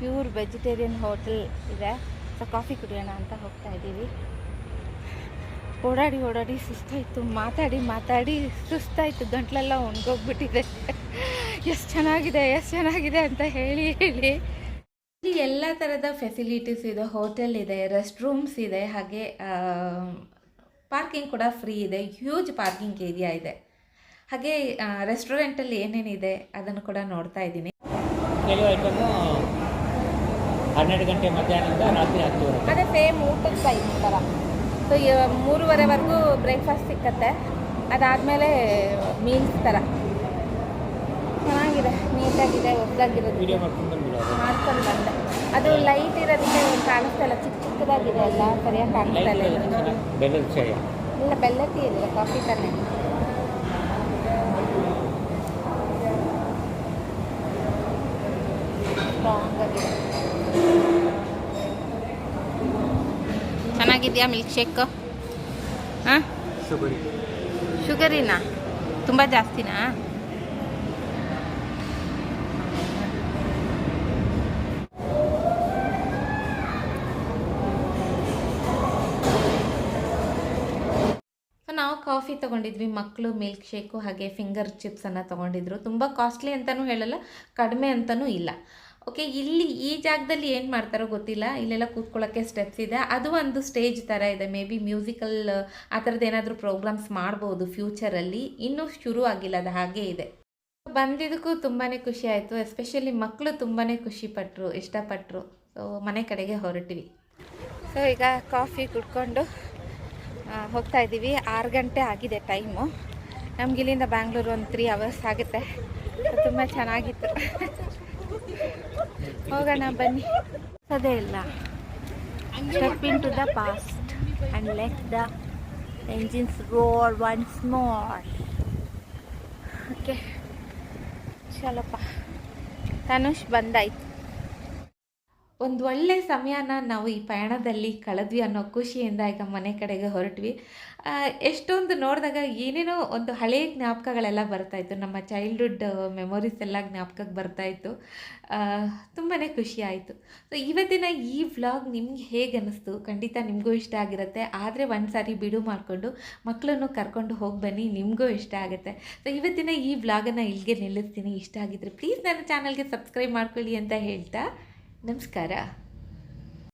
[SPEAKER 1] ಪ್ಯೂರ್ ವೆಜಿಟೇರಿಯನ್ ಹೋಟೆಲ್ ಇದೆ. ಸೊ ಕಾಫಿ ಕುಡಿಯೋಣ ಅಂತ ಹೋಗ್ತಾ ಇದ್ದೀವಿ. ಓಡಾಡಿ ಓಡಾಡಿ ಸುಸ್ತಾಯಿತು. ಮಾತಾಡಿ ಮಾತಾಡಿ ಸುಸ್ತಾಯಿತು. ಗಂಟ್ಲೆಲ್ಲ ಒಣಗೋಗ್ಬಿಟ್ಟಿದೆ. ಎಷ್ಟು ಚೆನ್ನಾಗಿದೆ ಎಷ್ಟು ಚೆನ್ನಾಗಿದೆ ಅಂತ ಹೇಳಿ ಹೇಳಿ. ಇಲ್ಲಿ ಎಲ್ಲ ಥರದ ಫೆಸಿಲಿಟೀಸ್ ಇದೆ ಹೋಟೆಲ್ ಇದೆ ರೆಸ್ಟ್ ರೂಮ್ಸ್ ಇದೆ ಹಾಗೆ ಪಾರ್ಕಿಂಗ್ ಕೂಡ ಫ್ರೀ ಇದೆ. ಹ್ಯೂಜ್ ಪಾರ್ಕಿಂಗ್ ಏರಿಯಾ ಇದೆ. ಹಾಗೆ ರೆಸ್ಟೋರೆಂಟಲ್ಲಿ ಏನೇನಿದೆ ಅದನ್ನು ಕೂಡ ನೋಡ್ತಾ ಇದ್ದೀನಿ.
[SPEAKER 2] ಕೆಲವು ಐಟಮು ಹನ್ನೆರಡು ಗಂಟೆ ಮಧ್ಯಾಹ್ನದಿಂದ ರಾತ್ರಿ ಹತ್ತುವರೆ.
[SPEAKER 1] ಅದೇ ಸೇಮ್ ಊಟದ ಟೈಮ್ ಥರ ಸೊ ಮೂರುವರೆವರೆಗೂ ಬ್ರೇಕ್ಫಾಸ್ಟ್ ಸಿಕ್ಕತ್ತೆ. ಅದಾದಮೇಲೆ ಮೀಲ್ಸ್ ಥರ ಚೆನ್ನಾಗಿದೆ. ನೀಟಾಗಿದೆ ಒಬ್ಬಾಗಿರೋದು
[SPEAKER 2] ವಿಡಿಯೋ ಮಾಡ್ಕೊಂಡು
[SPEAKER 1] ಮಾಡ್ಕೊಂಡು ಬಂದೆ. ಅದು ಲೈಟ್ ಇರೋದಕ್ಕೆ ಕಾಣಿಸ್ತಾ ಇಲ್ಲ. ಚಿಕ್ಕ ಚಿಕ್ಕದಾಗಿದೆ ಅಲ್ಲ ಸರಿಯಾಗಿ ಕಾಣಿಸ್ತಾ ಇಲ್ಲ
[SPEAKER 2] ಲೈಟ್ ಬೆಲ್ಲದ ಚಾಯ
[SPEAKER 1] ಇಲ್ಲ ಬೆಲ್ಲ ಟೀ ಇಲ್ಲ ಕಾಫಿ ತಾನೆ ಸ್ಟ್ರಾಂಗ್ ಆಗಿದೆ ಚೆನ್ನಾಗಿದೆಯಾ ಮಿಲ್ಕ್ ಶೇಕ್ ಹಾಂ?
[SPEAKER 2] ಶುಗರಿ
[SPEAKER 1] ಶುಗರಿನಾ ತುಂಬ ಜಾಸ್ತಿನಾ? ನಾವು ಕಾಫಿ ತೊಗೊಂಡಿದ್ವಿ ಮಕ್ಕಳು ಮಿಲ್ಕ್ ಶೇಕು ಹಾಗೆ ಫಿಂಗರ್ ಚಿಪ್ಸನ್ನು ತೊಗೊಂಡಿದ್ರು. ತುಂಬ ಕಾಸ್ಟ್ಲಿ ಅಂತಲೂ ಹೇಳಲ್ಲ ಕಡಿಮೆ ಅಂತಲೂ ಇಲ್ಲ. ಓಕೆ ಇಲ್ಲಿ ಈ ಜಾಗದಲ್ಲಿ ಏನು ಮಾಡ್ತಾರೋ ಗೊತ್ತಿಲ್ಲ. ಇಲ್ಲೆಲ್ಲ ಕೂತ್ಕೊಳ್ಳೋಕ್ಕೆ ಸ್ಟೆಪ್ಸ್ ಇದೆ. ಅದು ಒಂದು ಸ್ಟೇಜ್ ಥರ ಇದೆ. ಮೇ ಬಿ ಮ್ಯೂಸಿಕಲ್ ಆ ಥರದ್ದು ಏನಾದರೂ ಪ್ರೋಗ್ರಾಮ್ಸ್ ಮಾಡ್ಬೋದು ಫ್ಯೂಚರಲ್ಲಿ ಇನ್ನೂ ಶುರು ಆಗಿಲ್ಲ, ಅದು ಹಾಗೆ ಇದೆ. ಬಂದಿದ್ದಕ್ಕೂ ತುಂಬಾ ಖುಷಿ ಆಯಿತು. ಎಸ್ಪೆಷಲಿ ಮಕ್ಕಳು ತುಂಬಾ ಖುಷಿಪಟ್ಟರು ಇಷ್ಟಪಟ್ಟರು ಸೊ ಮನೆ ಕಡೆಗೆ ಹೊರಟಿವಿ. ಸೊ ಈಗ ಕಾಫಿ ಕುಡ್ಕೊಂಡು ಹೋಗ್ತಾ ಇದ್ದೀವಿ. ಆರು ಗಂಟೆ ಆಗಿದೆ ಟೈಮು ನಮ್ಗೆ ಇಲ್ಲಿಂದ ಬ್ಯಾಂಗ್ಳೂರು ಒಂದು ತ್ರೀ ಅವರ್ಸ್ ಆಗುತ್ತೆ. ತುಂಬ ಚೆನ್ನಾಗಿತ್ತು. ಹೋಗೋಣ, ಬನ್ನಿ. ಅದೇ ಇಲ್ಲ. Step in to the past and let the engines roar once more okay ಚಲಪ್ಪ Tanush ಬಂದಾಯ್ತು. ಒಂದು ಒಳ್ಳೆ ಸಮಯನ ನಾವು ಈ ಪಯಣದಲ್ಲಿ ಕಳೆದ್ವಿ ಅನ್ನೋ ಖುಷಿಯಿಂದ ಈಗ ಮನೆ ಕಡೆಗೆ ಹೊರಟ್ವಿ. ಎಷ್ಟೊಂದು ನೋಡಿದಾಗ ಏನೇನೋ ಒಂದು ಹಳೆಯ ಜ್ಞಾಪಕಗಳೆಲ್ಲ ಬರ್ತಾಯಿತ್ತು ನಮ್ಮ ಚೈಲ್ಡ್ಹುಡ್ ಮೆಮೊರೀಸ್ ಎಲ್ಲ ಜ್ಞಾಪಕಕ್ಕೆ ಬರ್ತಾಯಿತ್ತು ತುಂಬಾ ಖುಷಿ ಆಯಿತು. ಸೊ ಇವತ್ತಿನ ಈ ವ್ಲಾಗ್ ನಿಮ್ಗೆ ಹೇಗೆ ಅನ್ನಿಸ್ತು ಖಂಡಿತ ನಿಮಗೂ ಇಷ್ಟ ಆಗಿರುತ್ತೆ. ಆದರೆ ಒಂದು ಸಾರಿ ಬಿಡು ಮಾಡಿಕೊಂಡು ಮಕ್ಕಳನ್ನು ಕರ್ಕೊಂಡು ಹೋಗಿ ಬನ್ನಿ, ನಿಮಗೂ ಇಷ್ಟ ಆಗುತ್ತೆ. ಸೊ ಇವತ್ತಿನ ಈ ವ್ಲಾಗನ್ನು ಇಲ್ಲಿಗೆ ನಿಲ್ಲಿಸ್ತೀನಿ. ಇಷ್ಟ ಆಗಿದ್ರೆ ಪ್ಲೀಸ್ ನನ್ನ ಚಾನಲ್ಗೆ ಸಬ್ಸ್ಕ್ರೈಬ್ ಮಾಡ್ಕೊಳ್ಳಿ ಅಂತ ಹೇಳ್ತಾ ನಮಸ್ಕಾರ.